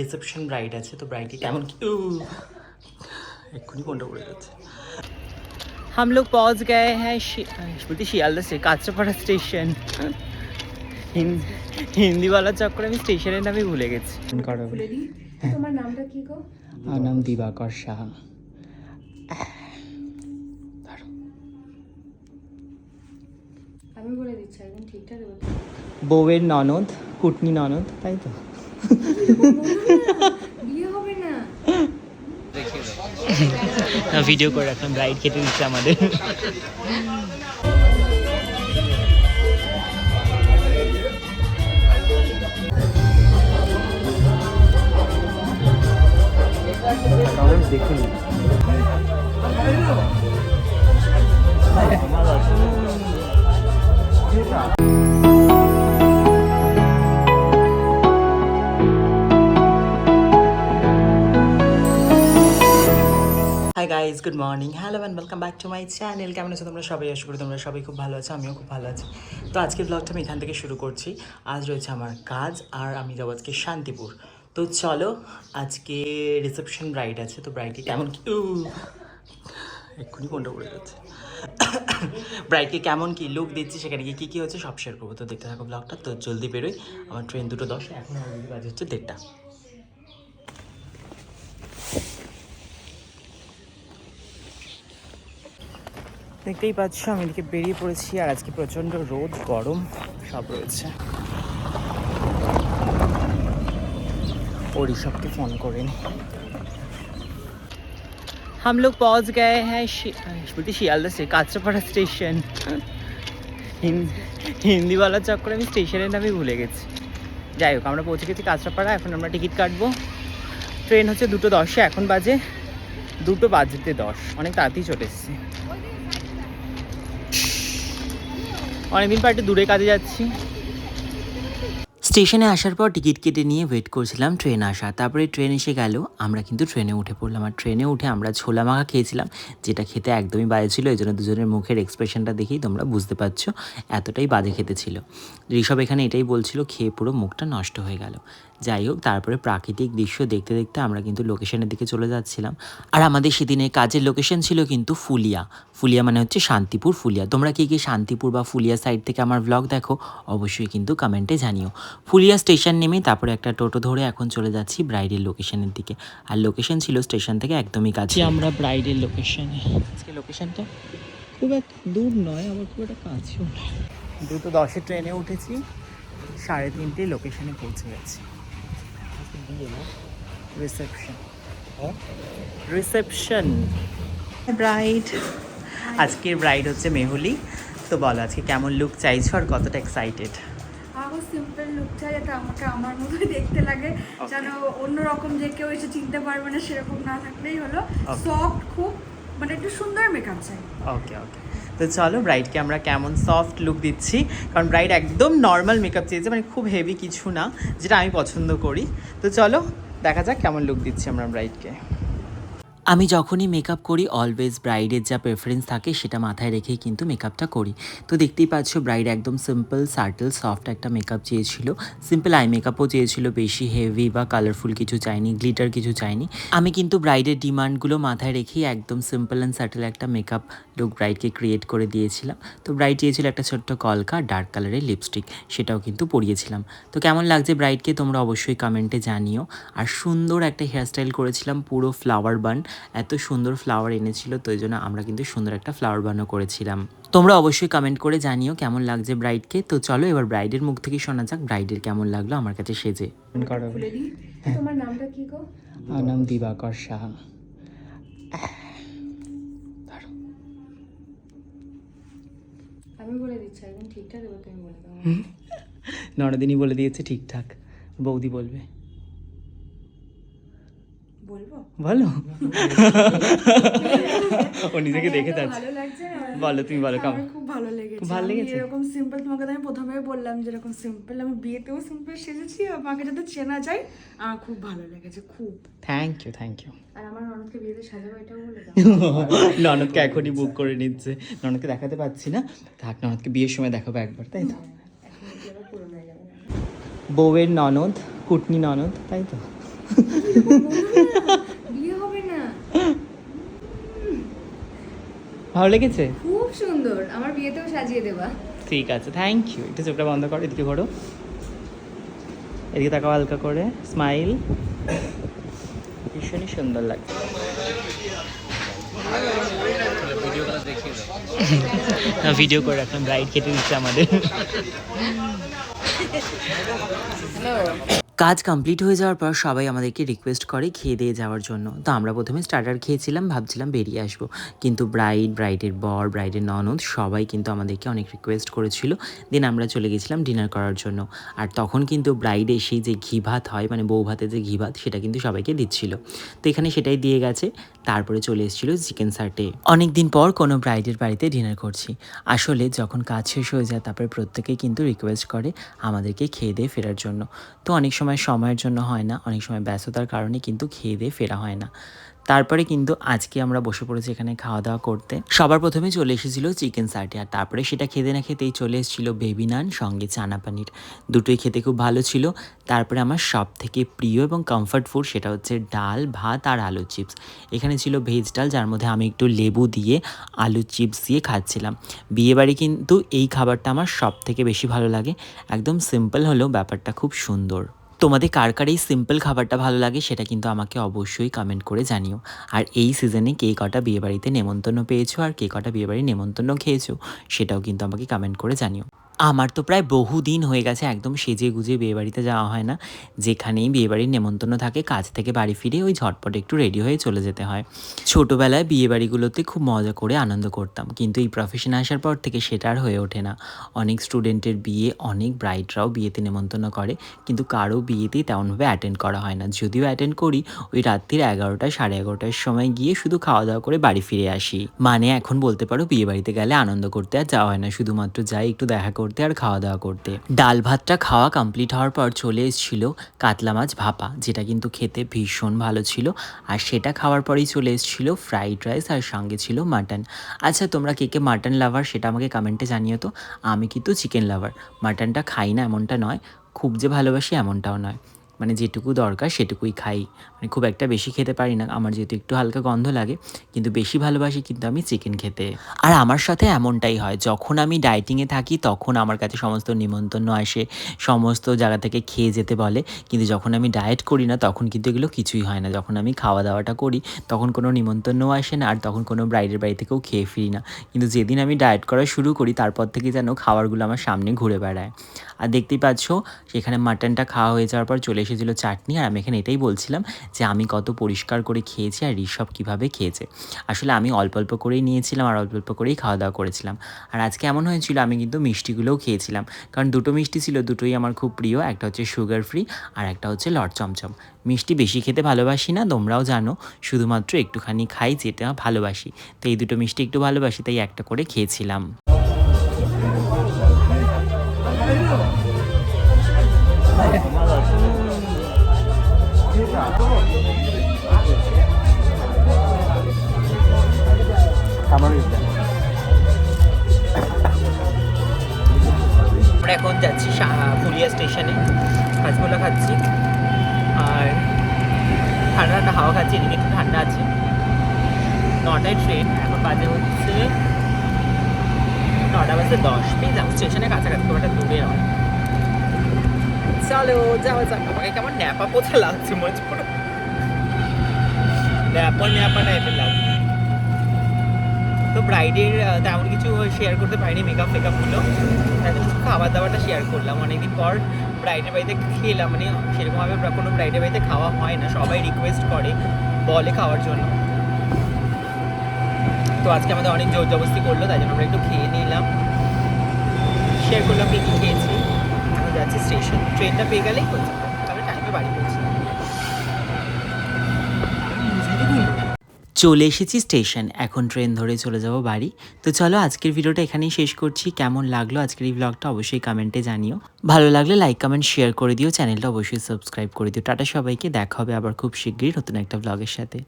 Reception bride আছে তো ব্রাইডকে কেমন কি উ, এক্ষুনি কোনটা পড়ে যাচ্ছে हम लोग पहुंच गए हैं शि- বলতে শিয়ালদা স্টেশন কাঁচরাপাড়া স্টেশন হিন্দি বলার চক্করে আমি স্টেশনের নামই ভুলে গেছি তোমার নামটা কি গো আমার নাম দিবাকর সাহা আমি বলে দিচ্ছি একদম ঠিকঠাক দেবো বউয়ের ননদ কুটনি ননদ তাই তো বিয়ে হবে না ভিডিও করে রাখলাম ব্রাইড খেতে দিচ্ছে আমাদের। দেখিনি good morning hello and welcome back to my channel কেমন আছো তোমরা? সবাই আশা করি তোমরা সবাই খুব ভালো আছো, আমিও খুব ভালো আছি। তো আজকের ব্লগটা আমি এখান থেকে শুরু করছি। আজ রয়েছে আমার কাজ আর আমি যাব আজকে শান্তিপুর। তো চলো, আজকে রিসেপশন ব্রাইড আছে, তো ব্রাইডকে কেমন কি এক্ষুনি কোনটা পড়ে যাচ্ছে। ব্রাইডকে কেমন কি লুক দিচ্ছি, সেখানে গিয়ে কী কী হচ্ছে সব শেয়ার করব। তো দেখতে থাকো ব্লগটা তো জলদি বেরোই। আমার ট্রেন দুটো দশ, এখন বাজে হচ্ছে দেড়টা। দেখতেই পাচ্ছ আমি এদিকে বেরিয়ে পড়েছি আর আজকে প্রচণ্ড রোদ গরম সব রয়েছে ঋষভকে ফোন করে নি हम लोग पहुंच गए हैं शि- বলতে শিয়ালদা স্টেশন কাঁচরাপাড়া স্টেশন হিন্দি বলার চক্করে আমি স্টেশনের নামই ভুলে গেছি যাই হোক আমরা পৌঁছে গেছি কাঁচরাপাড়া এখন আমরা টিকিট কাটবো ট্রেন হচ্ছে দুটো দশে এখন বাজে দুটো বাজতে দশ অনেক তাড়াতাড়ি চলে এসেছি অনেকদিন পর একটু দূরে কাজে যাচ্ছি। স্টেশনে আসার পর টিকিট কেটে নিয়ে ওয়েট করছিলাম ট্রেন আসা। তারপরে ট্রেন এসে গেল, আমরা কিন্তু ট্রেনে উঠে পড়লাম। আর ট্রেনে উঠে আমরা ছোলা মাখা খেয়েছিলাম, যেটা খেতে একদমই বাজে ছিল, এই জন্য দুজনের মুখের এক্সপ্রেশনটা দেখেই তোমরা বুঝতে পারছ, এতটাই বাজে খেতে ছিল। ঋষভ এখানে এটাই বলছিল, খেয়ে পুরো মুখটা নষ্ট হয়ে গেল। যাই হোক তারপরে প্রাকৃতিক দৃশ্য দেখতে দেখতে আমরা কিন্তু লোকেশনের দিকে চলে যাচ্ছিলাম। আর আমাদের সেদিনের কাজের লোকেশন ছিল কিন্তু ফুলিয়া। ফুলিয়া মানে হচ্ছে শান্তিপুর ফুলিয়া। তোমরা কি কি শান্তিপুর বা ফুলিয়া সাইড থেকে আমার ব্লগ দেখো অবশ্যই কিন্তু কমেন্টে জানিও। ফুলিয়া স্টেশন নেমে তারপরে একটা টোটো ধরে এখন চলে যাচ্ছি ব্রাইডের লোকেশনের দিকে। আর লোকেশন ছিল স্টেশন থেকে একদমই কাছে। আমরা ব্রাইডের লোকেশনে আজকে লোকেশনটা খুব একটা দূর নয় আবার খুব একটা কাছেও নয়। দুটো দশে ট্রেনে উঠেছি সাড়ে তিনটে লোকেশনে পৌঁছে গেছি। রিসেপশন রিসেপশন ব্রাইড আজকের ব্রাইড হচ্ছে মেহুলি। তো বলো আজকে কেমন লুক চাইছো আর কতটা এক্সাইটেড আমার সিম্পল লুকটা যাতে আমাকে আমার মতোই দেখতে লাগে। যেন অন্যরকম যে কেউ এসে চিনতে পারবে না সেরকম না থাকলেই হলো। সফট খুব মানে একটু সুন্দর মেকআপ চাই। ওকে ওকে তো চলো ব্রাইডকে আমরা কেমন সফট লুক দিচ্ছি। কারণ ব্রাইড একদম নর্মাল মেকআপ চেয়েছে মানে খুব হেভি কিছু না, যেটা আমি পছন্দ করি। তো চলো দেখা যাক কেমন লুক দিচ্ছি আমরা ব্রাইডকে আমি যখনই মেকআপ করি অলওয়েজ ব্রাইডের যা প্রেফারেন্স থাকে সেটা মাথায় রেখেই কিন্তু মেকআপটা করি। তো দেখতেই পাচ্ছ ব্রাইড একদম সিম্পল সার্টেল সফট একটা মেকআপ চেয়েছিল। সিম্পল আই মেকআপও চেয়েছিল, বেশি হেভি বা কালারফুল কিছু চাইনি গ্লিটার কিছু চাইনি। আমি কিন্তু ব্রাইডের ডিমান্ডগুলো মাথায় রেখেই একদম সিম্পল অ্যান্ড সার্টেল একটা মেকআপ লুক ব্রাইডকে ক্রিয়েট করে দিয়েছিলাম। তো ব্রাইড চেয়েছিল একটা ছোট্ট কলকা ডার্ক কালারের লিপস্টিক সেটাও কিন্তু পরিয়েছিলাম। তো কেমন লাগছে ব্রাইডকে তোমরা অবশ্যই কমেন্টে জানিও। আর সুন্দর একটা হেয়ারস্টাইল করেছিলাম, পুরো ফ্লাওয়ার বান এত সুন্দর ফ্লাওয়ার এনেছিল তো জন্য আমরা কিন্তু সুন্দর একটা ফ্লাওয়ার বানও করেছিলাম। তোমরা অবশ্যই কমেন্ট করে জানিও কেমন লাগছে ব্রাইডকে তো চলো এবার ব্রাইডের মুখ থেকে শোনা যাক ব্রাইডের কেমন লাগল আমার কাছে সেজে। দিই? তোমার নামটা কি গো? আমার নাম দিবাকর সাহা। আমি বলে দিচ্ছি একদম ঠিকঠাক দেবো তুমি বলে দাও। নরদিনী বলে দিয়েছে ঠিকঠাক বৌদি বলব। বলো। ও নিজেকে দেখে না? বলো তুমি বলো কেমন খুব ভালো লেগেছে। ভালো লেগেছে? এরকম সিম্পল তোমাকে তো আমি প্রথমেই বললাম যে এরকম সিম্পল আমি বিয়েতেও সিম্পল সেজেছি আমাকে যাতে চেনা যায় আমার খুব ভালো লেগেছে খুব। থ্যাংক ইউ থ্যাংক ইউ আর আমার ননদকে বিয়েতে সাজাবো এটাও বলে দাও। ননদকে এখনই বুক করে নিচ্ছে। ননদকে দেখাতে পাচ্ছি না। থাক ননদকে বিয়ের সময় দেখাবো একবার তাই তো? হয়ে বউয়ের ননদ কুটনি ননদ তাই তো? বিয়ে হবে না। ভালো লেগেছে? খুব সুন্দর। আমার বিয়েতেও সাজিয়ে দেবা। ঠিক আছে থ্যাংক ইউ একটু চোখটা বন্ধ করো এদিকে ঘোরো। এদিকে তাকাও হালকা করে স্মাইল ভীষণই সুন্দর লাগছে ভিডিও করে রাখলাম ব্রাইড কেটে দিচ্ছে আমাদের। কাজ কমপ্লিট হয়ে যাওয়ার পর সবাই আমাদেরকে রিকোয়েস্ট করে খেয়ে দিয়ে যাওয়ার জন্য। তো আমরা প্রথমে স্টার্টার খেয়েছিলাম, ভাবছিলাম বেরিয়ে আসব। কিন্তু ব্রাইড ব্রাইডের বর ব্রাইডের ননদ সবাই কিন্তু আমাদেরকে অনেক রিকোয়েস্ট করেছিল। দেন আমরা চলে গেছিলাম ডিনার করার জন্য। আর তখন কিন্তু ব্রাইড এসেই যে ঘি ভাত হয় মানে বউ ভাতে যে ঘি ভাত, সেটা কিন্তু সবাইকে দিচ্ছিল। তো এখানে সেটাই দিয়ে গেছে। তারপরে চলে এসেছিল চিকেন সার্টে অনেক দিন পর কোনো ব্রাইডের বাড়িতে ডিনার করছি। আসলে যখন কাজ শেষ হয়ে যায়, তারপরে প্রত্যেকেই কিন্তু রিকোয়েস্ট করে আমাদেরকে খেয়ে দিয়ে ফেরার জন্য। তো অনেক সময় সময়ের জন্য হয় না, অনেক সময় ব্যস্ততার কারণে কিন্তু খেয়ে দিয়ে ফেরা হয় না। তারপরে কিন্তু আজকে আমরা বসে পড়েছি এখানে খাওয়া দাওয়া করতে। সবার প্রথমে চলে এসেছিল চিকেন সার্টি আর তারপরে সেটা খেতে না খেতেই চলে এসেছিল বেবি নান সঙ্গে চানা পানির দুটোই খেতে খুব ভালো ছিল। তারপরে আমার সব থেকে প্রিয় এবং কমফর্ট ফুড সেটা হচ্ছে ডাল, ভাত, আর আলু চিপস এখানে ছিল ভেজ ডাল, যার মধ্যে আমি একটু লেবু দিয়ে আলু চিপস দিয়ে খাচ্ছিলাম। বিয়েবাড়ি কিন্তু এই খাবারটা আমার সব থেকে বেশি ভালো লাগে। একদম সিম্পল হলেও ব্যাপারটা খুব সুন্দর। তোমাদের কার কার এই সিম্পল খাবারটা ভালো লাগে সেটা কিন্তু আমাকে অবশ্যই কমেন্ট করে জানিও। আর এই সিজনে কে কটা বিয়েবাড়িতে নেমন্তন্ন পেয়েছ আর কে কটা বিয়েবাড়ি নেমন্তন্ন খেয়েছো সেটাও কিন্তু আমাকে কমেন্ট করে জানিও। আমার তো প্রায় বহু দিন হয়ে গেছে একদম সেজে গুজে বিয়েবাড়িতে যাওয়া হয় না। যেখানেই বিয়েবাড়ির নেমন্তন্ন থাকে, কাজ থেকে বাড়ি ফিরে ওই ঝটপট একটু রেডি হয়ে চলে যেতে হয়। ছোটোবেলায় বিয়েবাড়িগুলোতে খুব মজা করে আনন্দ করতাম, কিন্তু এই প্রফেশনে আসার পর থেকে সেটা আর হয়ে ওঠে না। অনেক স্টুডেন্টের বিয়ে অনেক ব্রাইডরাও বিয়েতে নেমন্তন্ন করে, কিন্তু কারও বিয়েতেই তেমনভাবে অ্যাটেন্ড করা হয় না। যদিও অ্যাটেন্ড করি, ওই রাত্রির এগারোটা সাড়ে এগারোটার সময় গিয়ে শুধু খাওয়া দাওয়া করে বাড়ি ফিরে আসি। মানে এখন বলতে পারো বিয়ে বাড়িতে গেলে আনন্দ করতে আর যাওয়া হয় না, শুধুমাত্র যাই একটু দেখা করতে আর খাওয়া দাওয়া করতে। ডাল ভাতটা খাওয়া কমপ্লিট হওয়ার পর চলে এসেছিল কাতলা মাছ ভাপা, যেটা কিন্তু খেতে ভীষণ ভালো ছিল। আর সেটা খাওয়ার পরেই চলে এসেছিল ফ্রাইড রাইস আর সঙ্গে ছিল মাটন আচ্ছা তোমরা কে কে মাটন লাভার সেটা আমাকে কমেন্টে জানিও তো। আমি কিন্তু চিকেন লাভার মাটনটা খাই না এমনটা নয়, খুব যে ভালোবাসি এমনটাও নয়। মানে যেটুকু দরকার সেটুকুই খাই। মানে খুব একটা বেশি খেতে পারি না, আমার যেহেতু একটু হালকা গন্ধ লাগে, কিন্তু বেশি ভালোবাসি কিন্তু আমি চিকেন খেতে। আর আমার সাথে এমনটাই হয়, যখন আমি ডায়েটিংয়ে থাকি তখন আমার কাছে সমস্ত নিমন্ত্রণ আসে, সমস্ত জায়গা থেকে খেয়ে যেতে বলে, কিন্তু যখন আমি ডায়েট করি না তখন কিন্তু এগুলো কিছুই হয় না। যখন আমি খাওয়া দাওয়াটা করি তখন কোনো নিমন্ত্রণও আসে না, আর তখন কোনো ব্রাইডের বাড়ি থেকেও খেয়ে ফিরি না। কিন্তু যেদিন আমি ডায়েট করা শুরু করি তারপর থেকে যেন খাবারগুলো আমার সামনে ঘুরে বেড়ায়। আর দেখতেই পাচ্ছ, সেখানে মাটনটা খাওয়া হয়ে যাওয়ার পর চলে এসেছিল চাটনি, আর আমি এখানে এটাই বলছিলাম যে আমি কত পরিষ্কার করে খেয়েছি আর ঋষভ কীভাবে খেয়েছে। আসলে আমি অল্প অল্প করেই নিয়েছিলাম আর অল্প অল্প করেই খাওয়া দাওয়া করেছিলাম। আর আজকে এমন হয়েছিল আমি কিন্তু মিষ্টিগুলোও খেয়েছিলাম। কারণ দুটো মিষ্টি ছিল, দুটোই আমার খুব প্রিয়, একটা হচ্ছে সুগার ফ্রি আর একটা হচ্ছে লট চমচম। মিষ্টি বেশি খেতে ভালোবাসি না, তোমরাও জানো, শুধুমাত্র একটুখানি খাই যেটা ভালোবাসি। তো এই দুটো মিষ্টি একটু ভালোবাসি, তাই একটা করে খেয়েছিলাম। হাজমোলা খাচ্ছি। আর ঠান্ডা ঠান্ডা হাওয়া খাচ্ছি, এদিকে একটু ঠান্ডা আছে। নটায় ট্রেন এখন বাজে হচ্ছে নটা বাজে দশ। পেয়ে যাব স্টেশনের কাছাকাছি, খুব একটা দূরে নয়। চলো, যাওয়া যাক। আমাকে কেমন ন্যাপা পোথা লাগছে, মনে হচ্ছে পুরো ন্যাপা ন্যাপা টাইপের লাগছে তো ব্রাইডের তেমন কিছু শেয়ার করতে পারিনি মেকআপ ফেকআপগুলো তাই খাবার দাবারটা শেয়ার করলাম। অনেকদিন পর ব্রাইডের বাড়িতে খেলাম মানে সেরকমভাবে কোনো ব্রাইডের বাড়িতে খাওয়া হয় না। সবাই রিকোয়েস্ট করে বলে খাওয়ার জন্য। তো আজকে আমাদের অনেক জোর জবস্তি করল, তাই জন্য আমরা একটু খেয়ে নিলাম। শেয়ার করলাম কি কী খেয়েছি। এখন যাচ্ছি স্টেশন ট্রেনটা পেয়ে গেলেই হচ্ছে তাহলে টাইমে বাড়ি পৌঁছে চলে এসেছি স্টেশন। এখন ট্রেন ধরে চলে যাব বাড়ি। তো চলো আজকের ভিডিওটা এখানেই শেষ করছি। কেমন লাগল আজকের এই ব্লগটা অবশ্যই কমেন্টে জানিও। ভালো লাগলে লাইক কমেন্ট শেয়ার করে দিও। চ্যানেলটা অবশ্যই সাবস্ক্রাইব করে দিও। টাটা সবাইকে। দেখা হবে আবার খুব শীঘ্রই নতুন একটা ব্লগের সাথে।